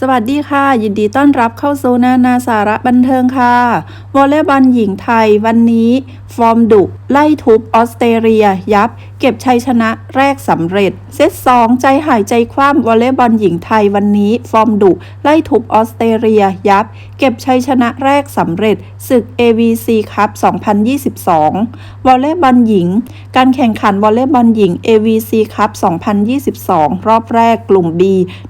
สวัสดีค่ะ ยินดีต้อนรับเข้าสู่นานาสาระบันเทิงค่ะ วอลเลย์บอลหญิงไทยวันนี้ ฟอร์มดุ ไล่ทุบออสเตรเลียยับเก็บชัยชนะแรกสำเร็จ เซต2ใจหายใจคว่ำวอลเลย์บอลหญิงไทยวันนี้ ฟอร์มดุ ไล่ทุบออสเตรเลียยับ เก็บชัยชนะแรกสำเร็จศึก AVC คัพ2022 วอลเลย์บอลหญิง การแข่งขันวอลเลย์บอลหญิง AVC คัพ2022 รอบแรกกลุ่ม B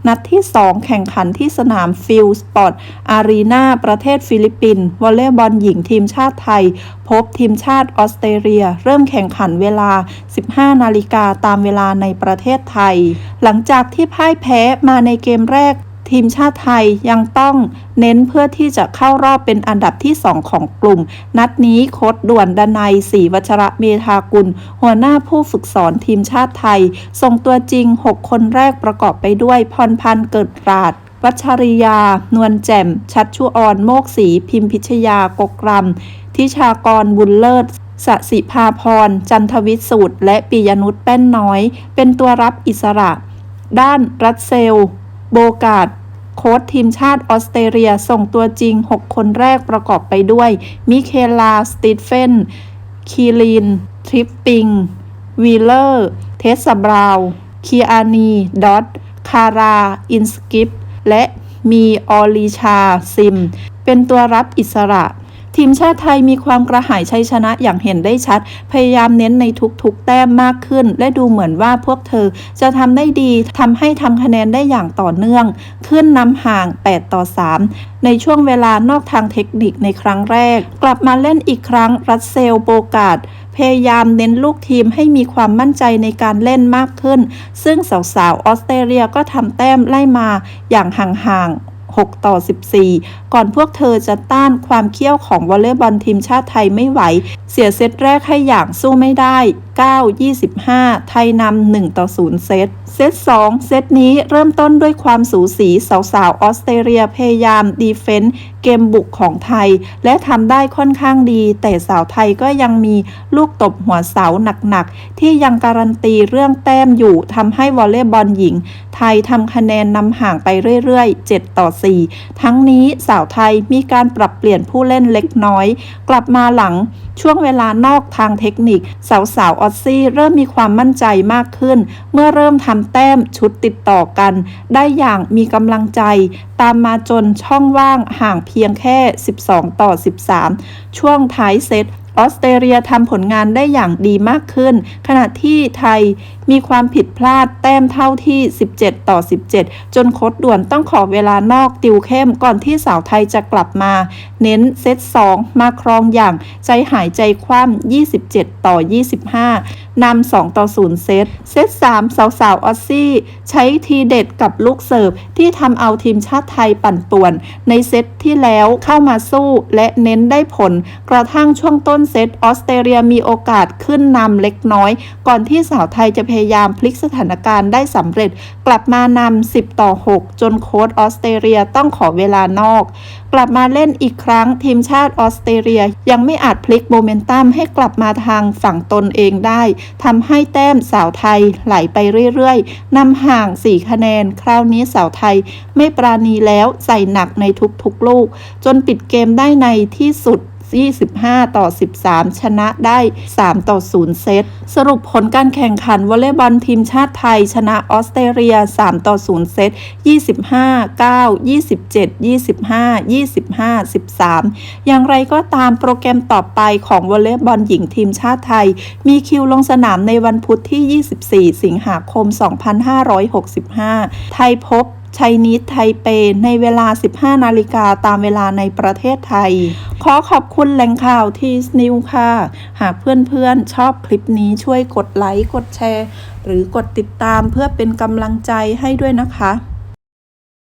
นัดที่ 2 แข่งขันที่สนามฟิลสปอร์ตอารีนาประเทศฟิลิปปินส์วอลเลย์บอลหญิงทีมชาติไทย พบทีมชาติออสเตรเลีย เริ่มแข่งขันเวลา 15 นาฬิกาตามเวลาในประเทศไทย หลังจากที่พ่ายแพ้มาในเกมแรก ทีมชาติไทยยังต้องเน้นเพื่อที่จะเข้ารอบเป็นอันดับที่ 2 ของกลุ่ม นัดนี้โค้ดด่วนดนัยศรีวัชระเมธากุล หัวหน้าผู้ฝึกสอนทีมชาติไทย ส่งตัวจริง 6 คนแรกประกอบไปด้วยพรพันธ์เกิดปราดวัชริยา นวลแจ่ม ชัดชุออน โมกศรี พิมพิชยากกรำ ทิชากรบุญเลิศสสิภาพร จันทวิสูตร และปิยนุชแป้นน้อย เป็นตัวรับอิสระ ด้านรัสเซล โบกาดโค้ชทีมชาติออสเตรเลียส่งตัวจริง 6 คนแรกประกอบไปด้วย มิเคลา สตีเฟน คีลิน ทริปปิง วีเลอร์ เทสซาบราวคีอานี ดอตคารา อินสกิป และมีออลีชาซิม เป็นตัวรับอิสระ ทีมชาติไทยมีความกระหายชัยชนะอย่างเห็นได้ชัด พยายามเน้นในทุกๆ แต้มมากขึ้น และดูเหมือนว่าพวกเธอจะทำได้ดีทำให้ทำคะแนนได้อย่างต่อเนื่อง ขึ้นนำห่าง 8 ต่อ 3 ในช่วงเวลานอกทางเทคนิคในครั้งแรก กลับมาเล่นอีกครั้งรัสเซลโบกาดพยายามเน้นลูกทีมให้มีความมั่นใจในการเล่นมากขึ้น ซึ่งสาวๆออสเตรเลียก็ทำแต้มไล่มาอย่างห่างๆ 6 ต่อ 14 ก่อนพวกเธอจะต้านความเขี้ยวของวอลเลย์บอลทีมชาติไทยไม่ไหว เสียเซตแรกให้อย่างสู้ไม่ได้ 9 25 ไทยนำ1ต่อ0เซตเซต2 เซตนี้เริ่มต้นด้วยความสูสีสาวๆออสเตรเลียพยายามดีเฟนต์เกมบุกของไทย และทำได้ค่อนข้างดี แต่สาวไทยก็ยังมีลูกตบหัวเสาหนักๆ ที่ยังการันตีเรื่องแต้มอยู่ทำให้วอลเลย์บอลหญิง ไทยทำคะแนนนำห่างไปเรื่อยๆ 7 ต่อ 4 ทั้งนี้สาวไทยมีการปรับเปลี่ยนผู้เล่นเล็กน้อย กลับมาหลัง ช่วงเวลานอกทางเทคนิค สาวสาวๆออซซี่เริ่มมีความมั่นใจมากขึ้น เมื่อเริ่มทำแต้มชุดติดต่อกัน ได้อย่างมีกำลังใจ ตามมาจนช่องว่างห่างเพียงแค่ 12 ต่อ 13 ช่วงท้ายเซตออสเตรเลียทำผลงานได้อย่างดีมากขึ้น ขณะที่ไทย มีความผิดพลาดแต้มเท่าที่ 17 ต่อ 17 จนโค้ดด่วนต้องขอเวลานอกติวเข้มก่อนที่สาวไทยจะกลับมา เน้นเซต 2 มาครองอย่างใจหายใจคว่ำ27 ต่อ 25 นำ 2 ต่อ 0 เซต เซต 3 สาวสาวออสซี่ ใช้ทีเด็ดกับลูกเสิร์ฟที่ทำเอาทีมชาติไทยปั่นป่วน ในเซตที่แล้วเข้ามาสู้และเน้นได้ผล กระทั่งช่วงต้นเซตออสเตรเลียมีโอกาสขึ้นนำเล็กน้อย ก่อนที่สาวไทยจะพยายามพลิกสถานการณ์ได้สำเร็จ กลับมานำ 10 ต่อ 6 จนโค้ชออสเตรเลียต้องขอเวลานอก กลับมาเล่นอีกครั้งทีมชาติออสเตรเลียยังไม่อาจพลิกโมเมนตัมให้กลับมาทางฝั่งตนเองได้ทำให้แต้มสาวไทยไหลไปเรื่อยๆนำห่าง 4 คะแนน คราวนี้สาวไทยไม่ปราณีแล้วใส่หนักในทุกๆลูก จนปิดเกมได้ในที่สุด 25 ต่อ 13 ชนะได้ 3 ต่อ 0 เซต สรุปผลการแข่งขันวอลเลย์บอลทีมชาติไทย ชนะออสเตรเลีย 3 ต่อ 0 เซต 25 9 27 25 25 13 อย่างไรก็ตามโปรแกรมต่อไปของวอลเลย์บอลหญิงทีมชาติไทย มีคิวลงสนามในวันพุธที่ 24 สิงหาคม 2565 ไทยพบ ชัยนิดไทเปในเวลา 15 นาฬิกาตามเวลาในประเทศไทย ขอขอบคุณแหล่งข่าวทีสนิวค่ะ หากเพื่อนๆ ชอบคลิปนี้ช่วยกดไลค์ กดแชร์ หรือกดติดตามเพื่อเป็นกำลังใจให้ด้วยนะคะ